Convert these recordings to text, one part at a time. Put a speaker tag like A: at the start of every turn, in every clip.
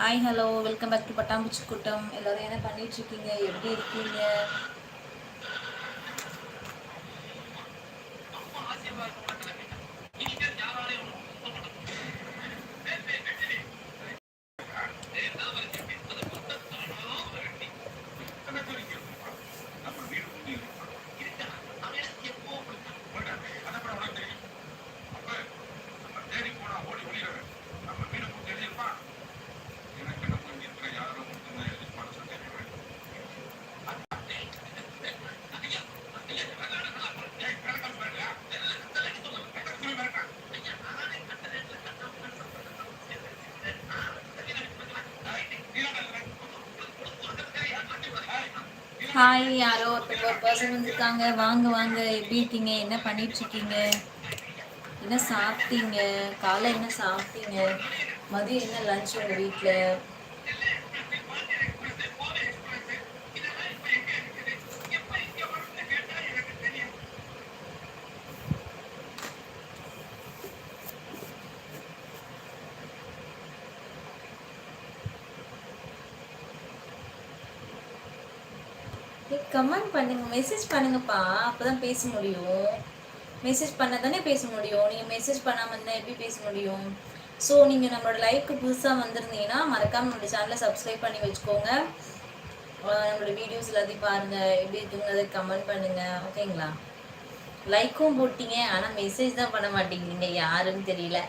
A: hi hello welcome back to பட்டாம்பூச்சி கூட்டம் எல்லோரும் என்ன பண்ணிகிட்ருக்கீங்க எப்படி இருக்கீங்க ஹாய் யாரோ ஒருத்தங்க ஒரு பர்சன் வந்திருக்காங்க வாங்க வாங்க எப்படி இருக்கீங்க என்ன பண்ணிட்டு இருக்கீங்க என்ன சாப்பிட்டீங்க காலை என்ன சாப்பிட்டீங்க மதியம் என்ன லஞ்ச் உங்கள் வீட்டில் கமெண்ட் பண்ணுங்கள் மெசேஜ் பண்ணுங்கப்பா அப்போ தான் பேச முடியும் மெசேஜ் பண்ணால் தானே பேச முடியும் நீங்கள் மெசேஜ் பண்ணாமல் இருந்தால் எப்படி பேச முடியும் ஸோ நீங்கள் நம்மளோட லைஃப்க்கு புதுசாக வந்திருந்தீங்கன்னா மறக்காமல் நம்மளோட சேனலை சப்ஸ்கிரைப் பண்ணி வச்சுக்கோங்க நம்மளோட வீடியோஸ் எல்லாத்தையும் பாருங்கள் எப்படி இருக்குங்கிறத கமெண்ட் பண்ணுங்கள் ஓகேங்களா லைக்கும் போட்டீங்க ஆனால் மெசேஜ் தான் பண்ண மாட்டேங்கிறீங்க யாருன்னு தெரியல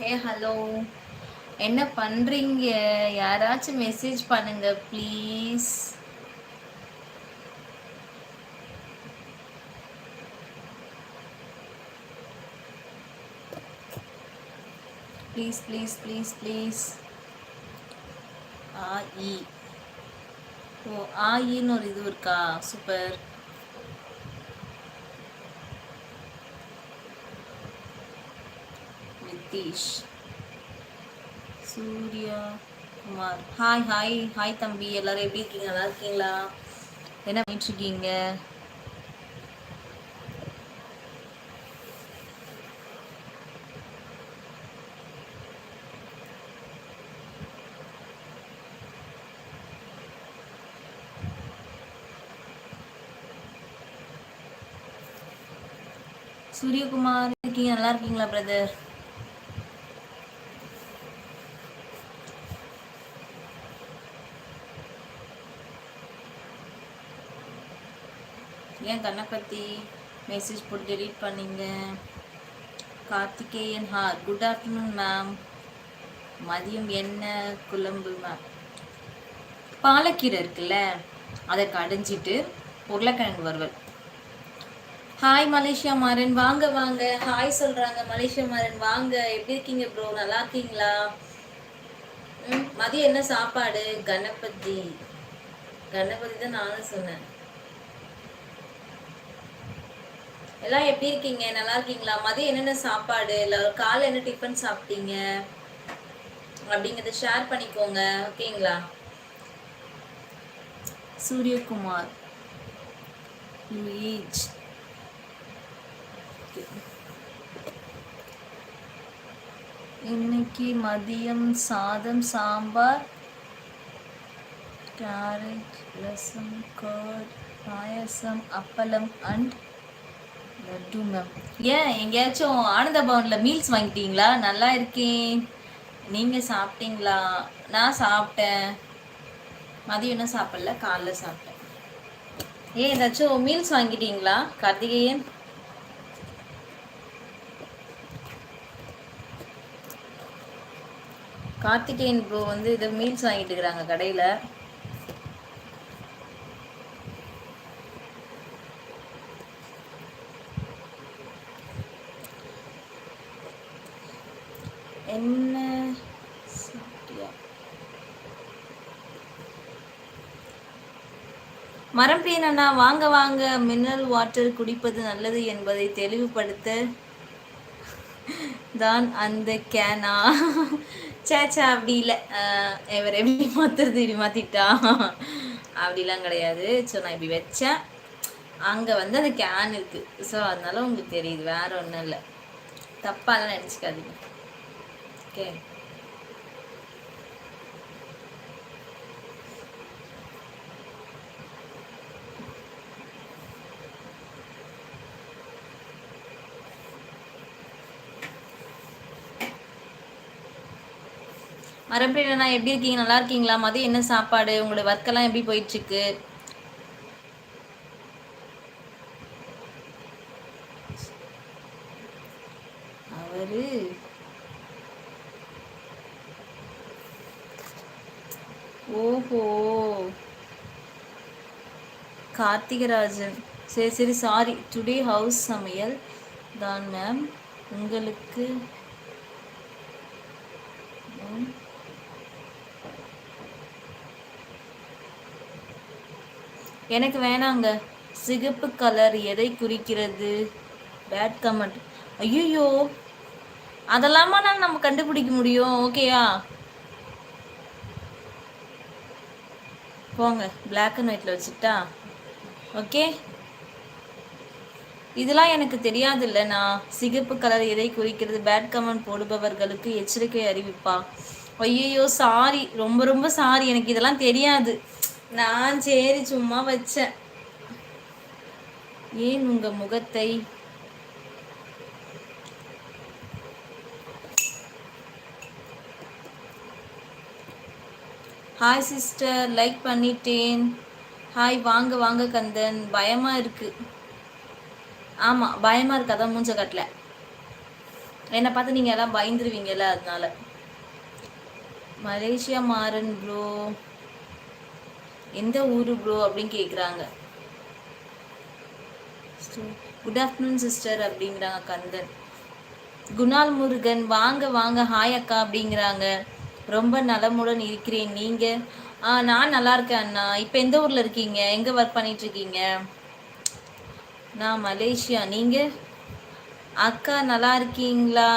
A: ஹே ஹலோ என்ன பண்ணுறீங்க யாராச்சும் மெசேஜ் பண்ணுங்க please please please please please ஆ இ ஓ ஆ இன்னு ஒரு இது இருக்கா super Satish Surya Kumar hi hi hi தம்பி எல்லாரும் எப்படி இருக்கீங்க நல்லா இருக்கீங்களா என்ன பண்ணிட்டு இருக்கீங்க சூரியகுமார் இருக்கீங்க நல்லா இருக்கீங்களா பிரதர் ஏன் கணபதி மெசேஜ் போட்டு டெலீட் பண்ணிங்க கார்த்திகேயன் ஹார் குட் ஆஃப்டர்நூன் மேம் மதியம் என்ன குழம்பு மேம் பாலக்கீரை இருக்குல்ல அதை கடைஞ்சிட்டு உருளைக்கிழங்கு வறுவல் ஹாய் மலேசியா மாறன் வாங்க வாங்க ஹாய் சொல்கிறாங்க மலேசியா மாறன் வாங்க எப்படி இருக்கீங்க ப்ரோ நல்லா இருக்கீங்களா ம் மதியம் என்ன சாப்பாடு கணபதி கணபதி தான் நானும் சொன்னேன் எல்லாம் எப்படி இருக்கீங்க நல்லா இருக்கீங்களா மதியம் என்னென்ன சாப்பாடு இல்லை காலை என்ன டிஃபன் சாப்பிட்டீங்க அப்படிங்கிறத ஷேர் பண்ணிக்கோங்க ஓகேங்களா சூரியகுமார் லூயிஜ் இன்னைக்கு மதியம் சாதம் sambar carrot rasam curd payasam appalam and ஏன் எங்கேயாச்சும் ஆனந்த பவனில் மீல்ஸ் வாங்கிட்டீங்களா நல்லா இருக்கேன் நீங்கள் சாப்பிட்டீங்களா நான் சாப்பிட்டேன் மதியம் இன்னும் சாப்பிடல காலைல சாப்பிட்டேன் ஏன் ஏதாச்சும் மீல்ஸ் வாங்கிட்டீங்களா கார்த்திகேயன் கார்த்திகேயன் ப்ரோ வந்து இதை மீல்ஸ் வாங்கிட்டு இருக்கிறாங்க கடையில் சூரியன் அண்ணா வாங்க வாங்க மினரல் வாட்டர் குடிப்பது நல்லது என்பதை தெளிவுபடுத்த தான் அந்த கேனா சேச்சா அப்படி இல்லை இவர் எப்படி மாத்துறது இப்படி மாத்திட்டா அப்படிலாம் கிடையாது ஸோ நான் இப்படி வச்சேன் அங்கே வந்து அந்த கேன் இருக்கு ஸோ அதனால உங்களுக்கு தெரியுது வேற ஒன்றும் இல்லை தப்பாலாம் நினச்சிக்காதீங்க ஓகே மரப்பிரியனா எப்படி இருக்கீங்க நல்லா இருக்கீங்களா மதியம் என்ன சாப்பாடு உங்களோட ஒர்க்கெல்லாம் எப்படி போயிட்டுருக்கு அவரு ஓஹோ கார்த்திகராஜன் சரி சரி சாரி டுடே ஹவுஸ் சமையல் தான் மேம் உங்களுக்கு எனக்கு வேணாங்க சிகப்பு கலர் எதை குறிக்கிறது பேட் கமெண்ட் ஐயோ அதெல்லாமா நான் நம்ம கண்டுபிடிக்க முடியும் ஓகேயா போங்க பிளாக் அண்ட் ஒயிட்ல வச்சுட்டா ஓகே இதெல்லாம் எனக்கு தெரியாது நான் சிகப்பு கலர் எதை குறிக்கிறது பேட் கமெண்ட் போடுபவர்களுக்கு எச்சரிக்கை அறிவிப்பா ஐயோ சாரி ரொம்ப ரொம்ப சாரி எனக்கு இதெல்லாம் தெரியாது நான் சரி சும்மா வச்சேன் ஏன் உங்க முகத்தை ஹாய் சிஸ்டர் லைக் பண்ணிட்டேன் ஹாய் வாங்க வாங்க கந்தன் பயமாக இருக்குது ஆமாம் பயமாக இருக்கு அதான் மூஞ்ச கட்டல என்னை பார்த்து நீங்கள் எல்லாம் பயந்துருவீங்கல்ல அதனால மலேசியா மாறன் ப்ரோ எந்த ஊர் ப்ரோ அப்படின்னு கேட்குறாங்க குட் ஆஃப்டர்நூன் சிஸ்டர் அப்படிங்கிறாங்க கந்தன் குணால் முருகன் வாங்க வாங்க ஹாய் அக்கா அப்படிங்கிறாங்க ரொம்ப நலமுடன் இருக்கிறேன் நீங்கள் ஆ நான் நல்லா இருக்கேன் அண்ணா இப்போ எந்த ஊரில் இருக்கீங்க எங்கே ஒர்க் பண்ணிகிட்ருக்கீங்க நான் மலேசியா நீங்கள் அக்கா நல்லா இருக்கீங்களா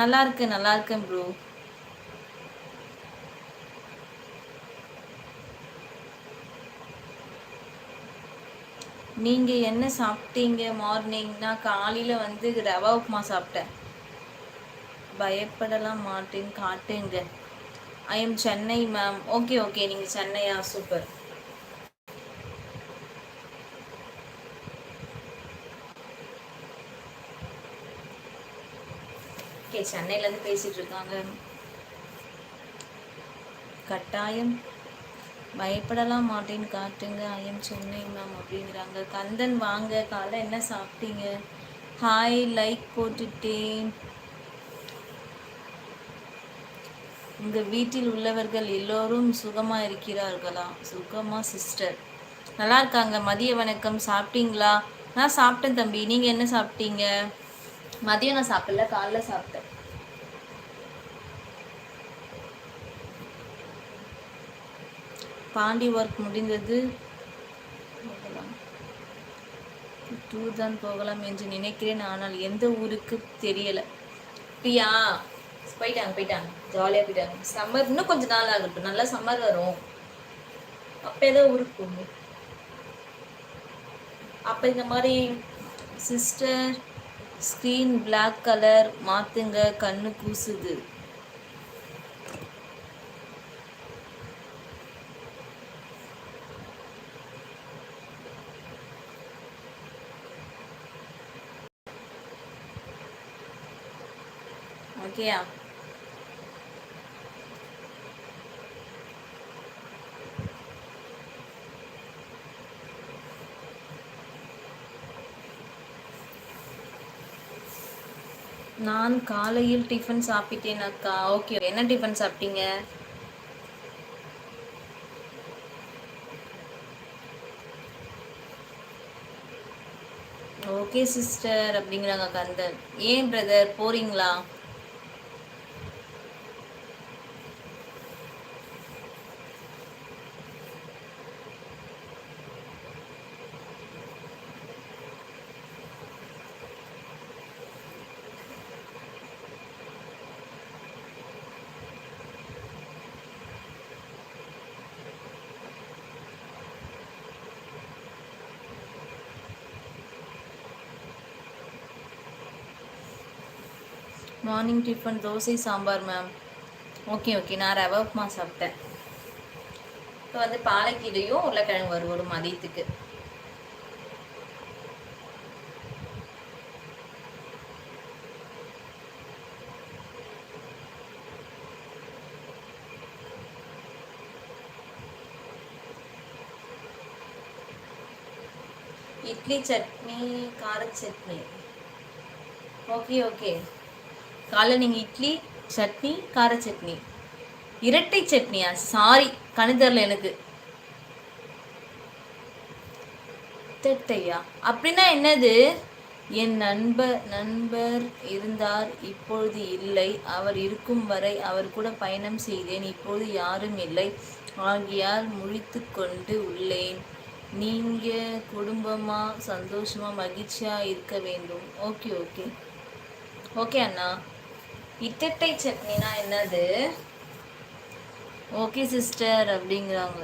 A: நல்லா இருக்கேன் நல்லா இருக்கேன் ப்ரோ நீங்கள் என்ன சாப்பிட்டீங்க மார்னிங்னா காலையில் வந்து ரவா உப்புமா சாப்பிட்டேன் பயப்படலாம் மாட்டேன்னு காட்டுங்க I am Chennai ma'am okay okay நீங்கள் சென்னையா சூப்பர் ஓகே சென்னையிலேருந்து பேசிகிட்டு இருக்காங்க கட்டாயம் பயப்படலாம் மாட்டேன்னு காட்டுங்க ஐயம் சொன்னேன் மேம் அப்படிங்கிறாங்க கந்தன் வாங்க காலை என்ன சாப்பிட்டீங்க ஹாய் லைக் போட்டுட்டேன் இந்த வீட்டில் உள்ளவர்கள் எல்லோரும் சுகமாக இருக்கிறார்களா சுகமாக சிஸ்டர் நல்லா இருக்காங்க மதிய வணக்கம் சாப்பிட்டீங்களா நான் சாப்பிட்டேன் தம்பி நீங்கள் என்ன சாப்பிட்டீங்க மதியம் நான் சாப்பிடல காலைல சாப்பிட்டேன் பாண்டி ஒர்க் முடிந்தது டூர் தான் போகலாம் என்று நினைக்கிறேன் ஆனால் எந்த ஊருக்கு தெரியலை பியா போயிட்டாங்க போயிட்டாங்க ஜாலியாக போயிட்டாங்க சம்மர் இன்னும் கொஞ்சம் நாள் ஆகட்டும் நல்லா சம்மர் வரும் அப்போ ஏதோ ஊருக்கு போகும் அப்போ இந்த மாதிரி சிஸ்டர் ஸ்க்ரீன் பிளாக் கலர் மாற்றுங்க கண்ணு கூசுது ஓகேயா நான் காலையில் டிஃபன் சாப்பிட்டேன் அக்கா ஓகே என்ன டிஃபன் சாப்பிட்டீங்க ஓகே சிஸ்டர் அப்படிங்கிறாங்க அந்த ஏன் பிரதர் போறீங்களா morning tiffin dosa sambar ma'am okay okay நான் ரவ உப்புமா சாப்பிட்டேன் இப்போ வந்து பாலைக்கீடையும் உருளைக்கிழங்கு வருவோம் மதியத்துக்கு இட்லி சட்னி கார சட்னி ஓகே ஓகே காலைல நீங்கள் இட்லி சட்னி கார சட்னி இரட்டை சட்னியா சாரி கணிதரில் எனக்கு தெட்டையா அப்படின்னா என்னது என் நண்பர் நண்பர் இருந்தார் இப்பொழுது இல்லை அவர் இருக்கும் வரை அவர் கூட பயணம் செய்தேன் இப்போது யாரும் இல்லை ஆகியால் முழித்து கொண்டு உள்ளேன் நீங்க குடும்பமா சந்தோஷமா மகிழ்ச்சியா இருக்க வேண்டும் ஓகே ஓகே ஓகே அண்ணா இத்தட்டை சட்னினா என்னது ஓகே சிஸ்டர் அப்படிங்கிறாங்க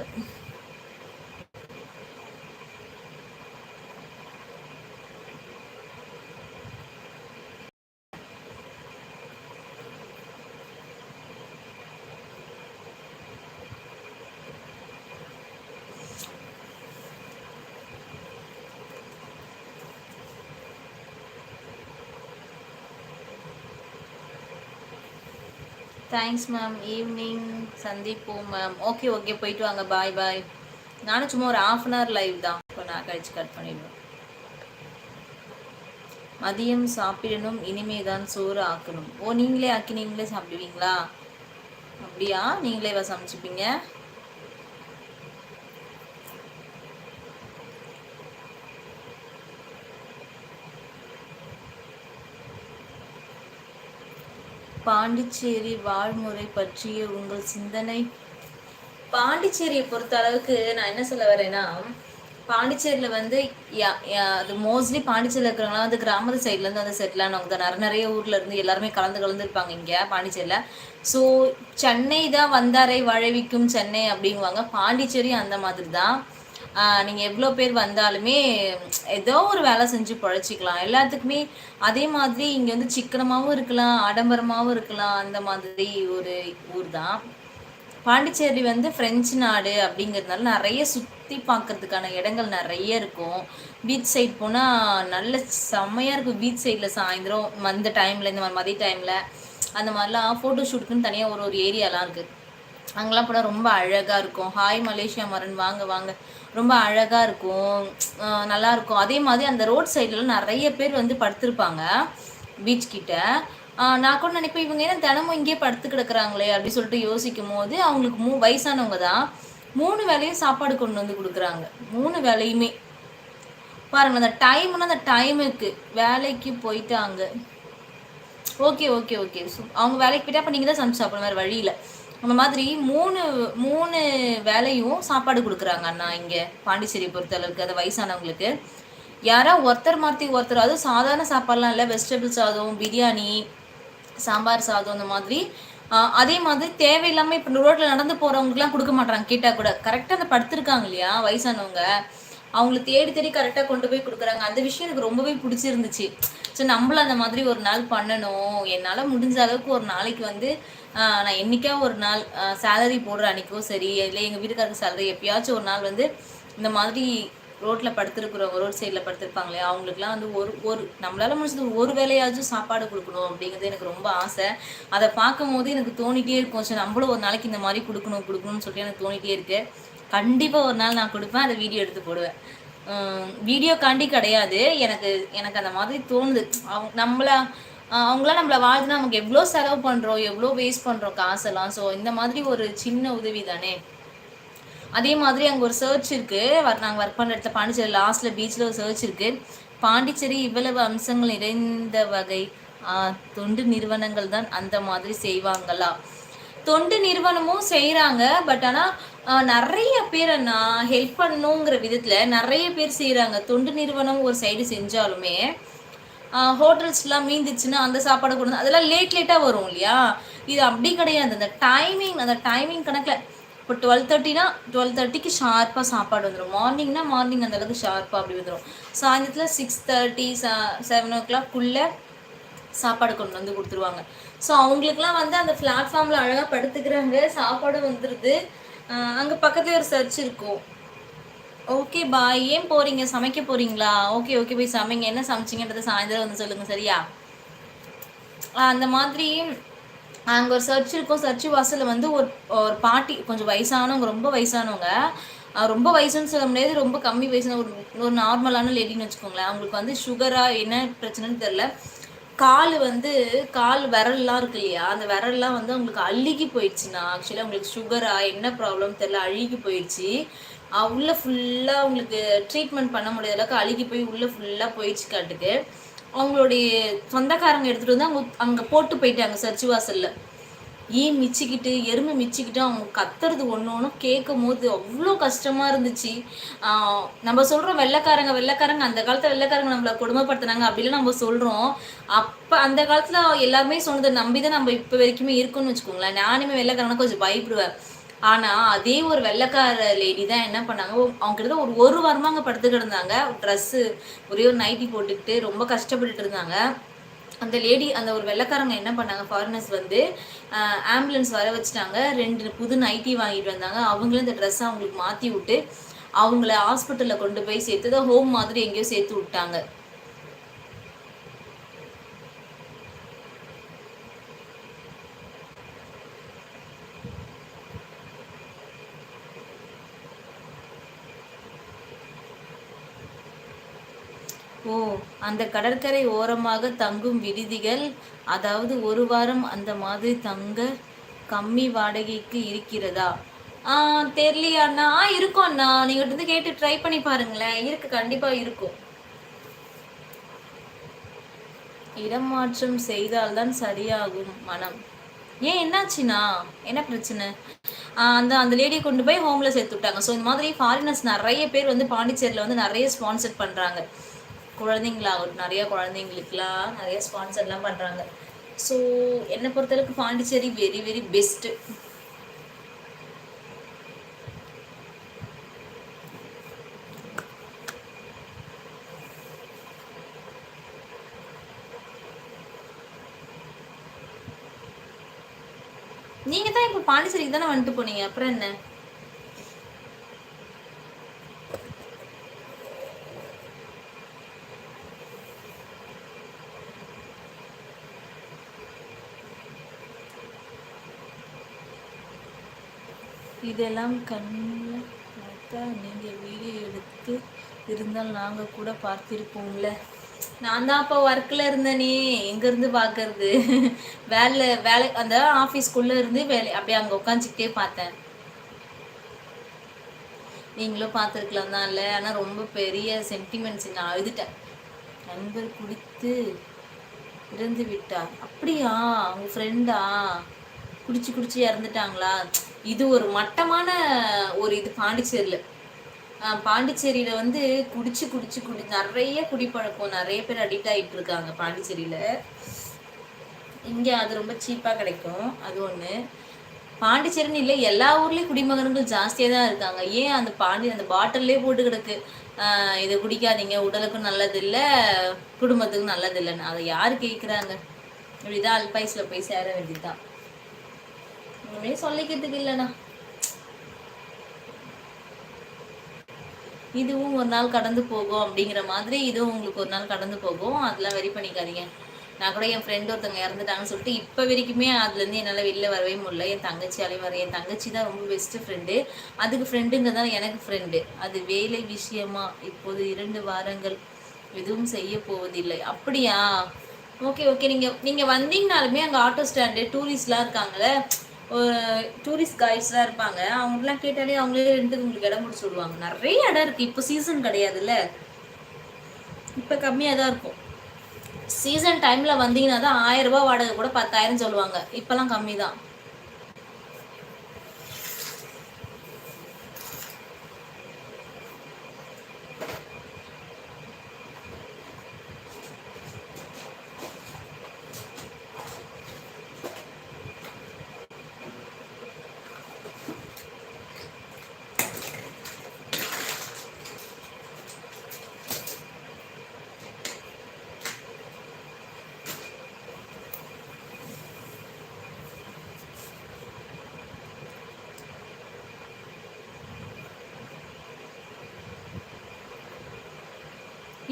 A: தேங்க்ஸ் மேம் ஈவினிங் சந்திப்போம் மேம் ஓகே ஓகே போயிட்டு வாங்க பாய் பாய் நானும் சும்மா ஒரு ஆஃப் அன் ஹவர் லைவ் தான் இப்போ நான் கழிச்சு கட் பண்ணிடுவேன் மதியம் சாப்பிடணும் இனிமே தான் சோறு ஆக்கணும் ஓ நீங்களே ஆக்கி நீங்களே சாப்பிடுவீங்களா அப்படியா நீங்களே சமைச்சிப்பீங்க பாண்டிச்சேரி வாழ்முறை பற்றிய உங்கள் சிந்தனை பாண்டிச்சேரியை பொறுத்த அளவுக்கு நான் என்ன சொல்ல வரேன்னா பாண்டிச்சேரியில் வந்து அது மோஸ்ட்லி பாண்டிச்சேரியில் இருக்கிறவங்களாம் வந்து கிராமத்து சைட்லேருந்து வந்து செட்டில் ஆனவங்க தான் நிறைய நிறைய ஊரில் இருந்து எல்லாருமே கலந்து கலந்துருப்பாங்க இங்கே பாண்டிச்சேரியில் ஸோ சென்னை தான் வந்தாரை வழவிக்கும் சென்னை அப்படிங்குவாங்க பாண்டிச்சேரி அந்த மாதிரி தான் நீங்கள் எவ்வளோ பேர் வந்தாலுமே ஏதோ ஒரு வேலை செஞ்சு பழச்சிக்கலாம் எல்லாத்துக்குமே அதே மாதிரி இங்கே வந்து சிக்கனமாகவும் இருக்கலாம் ஆடம்பரமாகவும் இருக்கலாம் அந்த மாதிரி ஒரு ஊர் தான் பாண்டிச்சேரி வந்து ஃப்ரெஞ்சு நாடு அப்படிங்கிறதுனால நிறைய சுற்றி பார்க்கறதுக்கான இடங்கள் நிறைய இருக்கும் பீச் சைட் போனால் நல்ல செம்மையாக இருக்கும் பீச் சைடில் சாயந்தரம் அந்த டைமில் இந்த மாதிரி மதிய டைமில் அந்த மாதிரிலாம் ஃபோட்டோ ஷூட்டுக்குன்னு தனியாக ஒரு ஒரு ஏரியாலாம் இருக்குது அங்கெல்லாம் போனால் ரொம்ப அழகாக இருக்கும் ஹாய் மலேசியா மரன் வாங்க வாங்க ரொம்ப அழகாக இருக்கும் நல்லாயிருக்கும் அதே மாதிரி அந்த ரோட் சைட்ல நிறைய பேர் வந்து படுத்திருப்பாங்க பீச் கிட்ட நான் கூட நினைப்பேன் இவங்க ஏன்னா தினமும் இங்கேயே படுத்து கிடக்குறாங்களே அப்படின்னு சொல்லிட்டு யோசிக்கும் போது அவங்களுக்கு மூ வயசானவங்க தான் மூணு வேலையும் சாப்பாடு கொண்டு வந்து கொடுக்குறாங்க மூணு வேலையுமே பாருங்கள் அந்த டைம்னா அந்த டைமுக்கு வேலைக்கு போயிட்டாங்க ஓகே ஓகே ஓகே அவங்க வேலைக்கு போயிட்டா அப்போ நீங்கள் தான் சமைச்சு சாப்பிட்ற வேறு வழியில் அந்த மாதிரி மூணு மூணு வேலையும் சாப்பாடு கொடுக்குறாங்க அண்ணா இங்கே பாண்டிச்சேரி பொறுத்தளவுக்கு அது வயசானவங்களுக்கு யாரா ஒருத்தர் மாற்றி ஒருத்தர் அதுவும் சாதாரண சாப்பாடுலாம் இல்லை வெஜிடபிள் சாதம் பிரியாணி சாம்பார் சாதம் இந்த மாதிரி அதே மாதிரி தேவையில்லாமல் இப்போ ரோட்டில் நடந்து போகிறவங்களுக்குலாம் கொடுக்க மாட்டாங்க கேட்டால் கூட கரெக்டாக அந்த படுத்திருக்காங்க இல்லையா வயசானவங்க அவங்கள தேடி தேடி கரெக்டாக கொண்டு போய் கொடுக்குறாங்க அந்த விஷயம் எனக்கு ரொம்பவே பிடிச்சிருந்துச்சு ஸோ நம்மளும் அந்த மாதிரி ஒரு நாள் பண்ணணும் என்னால் முடிஞ்ச அளவுக்கு ஒரு நாளைக்கு வந்து நான் என்றைக்கா ஒரு நாள் சேலரி போடுற அன்றைக்கோ சரி இல்லை எங்கள் வீட்டுக்காரருக்கு சேலரி எப்பயாச்சும் ஒரு நாள் வந்து இந்த மாதிரி ரோட்டில் படுத்துருக்குறவங்க ரோட் சைடில் படுத்துருப்பாங்களே அவங்களுக்குலாம் வந்து ஒரு ஒரு நம்மளால் முடிச்சது ஒரு வேலையாச்சும் சாப்பாடு கொடுக்கணும் அப்படிங்கிறது எனக்கு ரொம்ப ஆசை அதை பார்க்கும் போது எனக்கு தோணிகிட்டே இருக்கும் சரி நம்மளும் ஒரு நாளைக்கு இந்த மாதிரி கொடுக்கணும் கொடுக்கணும்னு சொல்லிட்டு எனக்கு தோணிகிட்டே இருக்குது கண்டிப்பாக ஒரு நாள் நான் கொடுப்பேன் அதை வீடியோ எடுத்து போடுவேன் வீடியோக்காண்டி கிடையாது எனக்கு எனக்கு அந்த மாதிரி தோணுது அவங்க நம்மளா அவங்களாம் நம்மளை வாழ்ந்துனா நமக்கு எவ்வளோ செலவு பண்ணுறோம் எவ்வளோ வேஸ்ட் பண்ணுறோம் காசெல்லாம் ஸோ இந்த மாதிரி ஒரு சின்ன உதவி தானே அதே மாதிரி அங்கே ஒரு சர்ச் இருக்குது நாங்கள் ஒர்க் பண்ணுற இடத்துல பாண்டிச்சேரி லாஸ்ட்டில் பீச்சில் ஒரு சர்ச் இருக்குது பாண்டிச்சேரி இவ்வளவு அம்சங்கள் நிறைந்த வகை தொண்டு நிறுவனங்கள் தான் அந்த மாதிரி செய்வாங்களா தொண்டு நிறுவனமும் செய்கிறாங்க பட் ஆனால் நிறைய பேர் நான் ஹெல்ப் பண்ணணுங்கிற விதத்தில் நிறைய பேர் செய்கிறாங்க தொண்டு நிறுவனம் ஒரு சைடு செஞ்சாலுமே ஹோட்டல்ஸ்லாம் மீந்துச்சுன்னா அந்த சாப்பாடு கொண்டு அதெல்லாம் லேட் லேட்டாக வரும் இல்லையா இது அப்படி கிடையாது அந்த டைமிங் அந்த டைமிங் கணக்கில் இப்போ டுவெல் தேர்ட்டினா டுவெல் தேர்ட்டிக்கு ஷார்ப்பாக சாப்பாடு வந்துடும் மார்னிங்னா மார்னிங் அந்தளவுக்கு ஷார்ப்பாக அப்படி வந்துடும் சாயந்தரத்தில் சிக்ஸ் தேர்ட்டி செவன் ஓ கிளாக்குள்ளே சாப்பாடு கொண்டு வந்து கொடுத்துருவாங்க ஸோ அவங்களுக்குலாம் வந்து அந்த பிளாட்ஃபார்மில் அழகாக படுத்துக்கிறாங்க சாப்பாடு வந்துடுது அங்கே பக்கத்துலேயே ஒரு சர்ச் இருக்கும் ஓகே பாய் ஏன் போறீங்க சமைக்க போகிறீங்களா ஓகே ஓகே போய் சமைங்க என்ன சமைச்சிங்கன்றத சாயந்தரம் வந்து சொல்லுங்கள் சரியா அந்த மாதிரி அங்கே ஒரு சர்ச் இருக்கும் சர்ச் வாசலில் வந்து ஒரு ஒரு பாட்டி கொஞ்சம் வயசானவங்க ரொம்ப வயசானவங்க ரொம்ப வயசுன்னு சொல்ல முடியாது ரொம்ப கம்மி வயசுன ஒரு ஒரு நார்மலான லேடின்னு வச்சுக்கோங்களேன் அவங்களுக்கு வந்து சுகராக என்ன பிரச்சனைன்னு தெரில கால் வந்து கால் விரல்லாம் இருக்கு இல்லையா அந்த விரல்லாம் வந்து அவங்களுக்கு அழுகி போயிடுச்சுண்ணா ஆக்சுவலாக அவங்களுக்கு சுகரா என்ன ப்ராப்ளம் தெரில அழுகி போயிடுச்சு உள்ளே ஃபுல்லாக அவங்களுக்கு ட்ரீட்மெண்ட் பண்ண முடியாத அளவுக்கு அழுகி போய் உள்ளே ஃபுல்லாக போயிடுச்சு காட்டுக்கு அவங்களுடைய சொந்தக்காரங்க எடுத்துகிட்டு வந்து அவங்க அங்கே போட்டு போயிட்டாங்க சர்ச்சு வாசலில் ஈ மிச்சிக்கிட்டு எறும்பு மிச்சிக்கிட்டு அவங்க கத்துறது ஒன்று ஒன்றும் கேட்கும் போது அவ்வளோ கஷ்டமாக இருந்துச்சு நம்ம சொல்கிறோம் வெள்ளைக்காரங்க வெள்ளைக்காரங்க அந்த காலத்தில் வெள்ளைக்காரங்க நம்மளை கொடுமைப்படுத்துனாங்க அப்படிலாம் நம்ம சொல்கிறோம் அப்போ அந்த காலத்தில் எல்லாருமே சொன்னதை நம்பி தான் நம்ம இப்போ வரைக்குமே இருக்குன்னு வச்சுக்கோங்களேன் நானுமே வெள்ளைக்காரங்க கொஞ்சம் பயப்படுவேன் ஆனால் அதே ஒரு வெள்ளக்கார லேடி தான் என்ன பண்ணாங்க அவங்க கிட்ட ஒரு ஒரு வாரமாக அங்கே படுத்து கிடந்தாங்க ட்ரெஸ்ஸு ஒரே ஒரு நைட்டி போட்டுக்கிட்டு ரொம்ப கஷ்டப்பட்டுட்டு இருந்தாங்க அந்த லேடி அந்த ஒரு வெள்ளக்காரங்க என்ன பண்ணாங்க ஃபாரினர்ஸ் வந்து ஆம்புலன்ஸ் வர வச்சுட்டாங்க ரெண்டு புது நைட்டி வாங்கிட்டு வந்தாங்க அவங்களும் இந்த ட்ரெஸ்ஸை அவங்களுக்கு மாற்றி விட்டு அவங்கள ஹாஸ்பிட்டலில் கொண்டு போய் சேர்த்து தான் ஹோம் மாதிரி எங்கேயோ சேர்த்து விட்டாங்க அந்த கடற்கரை ஓரமாக தங்கும் விடுதிகள் அதாவது ஒரு வாரம் அந்த மாதிரி தங்க கம்மி வாடகைக்கு இருக்கிறதா தெரியலையா அண்ணா ஆ இருக்கும் அண்ணா நீங்கள் வந்து கேட்டு ட்ரை பண்ணி பாருங்களேன் இருக்கு கண்டிப்பாக இருக்கும் இடம் மாற்றம் செய்தால்தான் சரியாகும் மனம் ஏன் என்னாச்சுண்ணா என்ன பிரச்சனை அந்த அந்த லேடியை கொண்டு போய் ஹோம்ல சேர்த்து விட்டாங்க ஸோ இந்த மாதிரி ஃபாரினர்ஸ் நிறைய பேர் வந்து பாண்டிச்சேரியில் வந்து நிறைய ஸ்பான்சர் பண்ணுறாங்க குழந்தைங்களாகட்டும் நிறைய குழந்தைங்களுக்குலாம் நிறைய ஸ்பான்சர்லாம் பண்ணுறாங்க ஸோ என்னை பொறுத்தளவுக்கு பாண்டிச்சேரி வெரி வெரி பெஸ்ட்டு நீங்கள் தான் இப்போ பாண்டிச்சேரிக்கு தானே வந்துட்டு போனீங்க அப்புறம் என்ன இதெல்லாம் கண்ணு பார்த்தா நீங்கள் வீடியோ எடுத்து இருந்தால் நாங்கள் கூட பார்த்துருப்போம்ல நான் தான் அப்போ ஒர்க்கில் இருந்தேனே எங்கேருந்து பார்க்கறது வேலை வேலை அந்த ஆஃபீஸ்க்குள்ளே இருந்து வேலை அப்படியே அங்கே உட்காந்துக்கிட்டே பார்த்தேன் நீங்களும் பார்த்துருக்கலாம் தான் இல்லை ஆனால் ரொம்ப பெரிய சென்டிமெண்ட்ஸ் நான் அழுதுட்டேன் நண்பர் குடித்து இறந்து விட்டார் அப்படியா உங்கள் ஃப்ரெண்டா குடிச்சு குடிச்சு இறந்துட்டாங்களா இது ஒரு மட்டமான ஒரு இது பாண்டிச்சேரியில் பாண்டிச்சேரியில் வந்து குடிச்சு குடிச்சு குடி நிறைய குடிப்பழக்கம் நிறைய பேர் அடிக்ட் ஆகிட்டு இருக்காங்க பாண்டிச்சேரியில் இங்கே அது ரொம்ப சீப்பாக கிடைக்கும் அது ஒன்று பாண்டிச்சேரின்னு இல்லை எல்லா ஊர்லேயும் குடிமகன்கள் ஜாஸ்தியாக தான் இருக்காங்க ஏன் அந்த பாண்டி அந்த பாட்டில்லே போட்டு கிடக்கு இதை குடிக்காதீங்க உடலுக்கும் நல்லதில்லை குடும்பத்துக்கும் நல்லதில்லைன்னு அதை யார் கேட்குறாங்க இப்படிதான் அல்பாய்ஸில் போய் சேர வேண்டியதுதான் ஒன்றுமே சொல்லிக்கிறதுக்கு இல்லைண்ணா இதுவும் ஒரு நாள் கடந்து போகும் அப்படிங்கிற மாதிரி இதுவும் உங்களுக்கு ஒரு நாள் கடந்து போகும் அதெல்லாம் வெரி பண்ணிக்காதீங்க நான் கூட என் ஃப்ரெண்ட் ஒருத்தவங்க இறந்துட்டாங்கன்னு சொல்லிட்டு இப்போ வரைக்குமே அதுலேருந்து என்னால் வெளியில் வரவே முடியல என் தங்கச்சியாலே வர என் தங்கச்சி தான் ரொம்ப பெஸ்ட்டு ஃப்ரெண்டு அதுக்கு ஃப்ரெண்டுங்க தான் எனக்கு ஃப்ரெண்டு அது வேலை விஷயமா இப்போது இரண்டு வாரங்கள் எதுவும் செய்ய போவதில்லை அப்படியா ஓகே ஓகே நீங்கள் நீங்கள் வந்தீங்கனாலுமே அங்கே ஆட்டோ ஸ்டாண்டு டூரிஸ்ட்லாம் இருக்காங்களே டூரிஸ்ட் கைட்ஸ்லாம் இருப்பாங்க அவங்களாம் கேட்டாலே அவங்களே ரெண்டுக்கு உங்களுக்கு இடம் பிடிச்சி விடுவாங்க நிறைய இடம் இருக்குது இப்போ சீசன் கிடையாதுல்ல இப்போ கம்மியாக தான் இருக்கும் சீசன் டைமில் வந்தீங்கன்னா தான் ஆயிரம் ரூபாய் வாடகை கூட பத்தாயிரம் சொல்லுவாங்க இப்போல்லாம் கம்மி தான்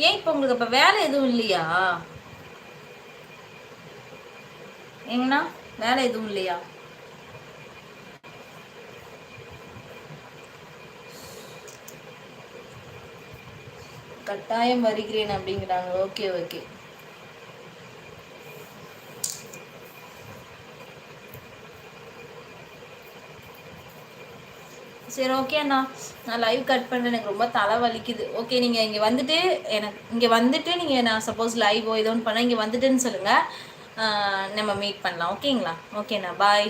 A: ஏன் இப்போ உங்களுக்கு அப்போ வேலை எதுவும் இல்லையா எங்கண்ணா வேலை எதுவும் இல்லையா கட்டாயம் வருகிறேன் அப்படிங்கிறாங்க ஓகே ஓகே சரி ஓகே அண்ணா நான் லைவ் கட் பண்ணுறேன் எனக்கு ரொம்ப தலை வலிக்குது ஓகே நீங்கள் இங்கே வந்துட்டு எனக்கு இங்கே வந்துட்டு நீங்கள் நான் சப்போஸ் லைவோ ஏதோ ஒன்று பண்ணால் இங்கே வந்துட்டுன்னு சொல்லுங்கள் நம்ம மீட் பண்ணலாம் ஓகேங்களா ஓகேண்ணா பாய்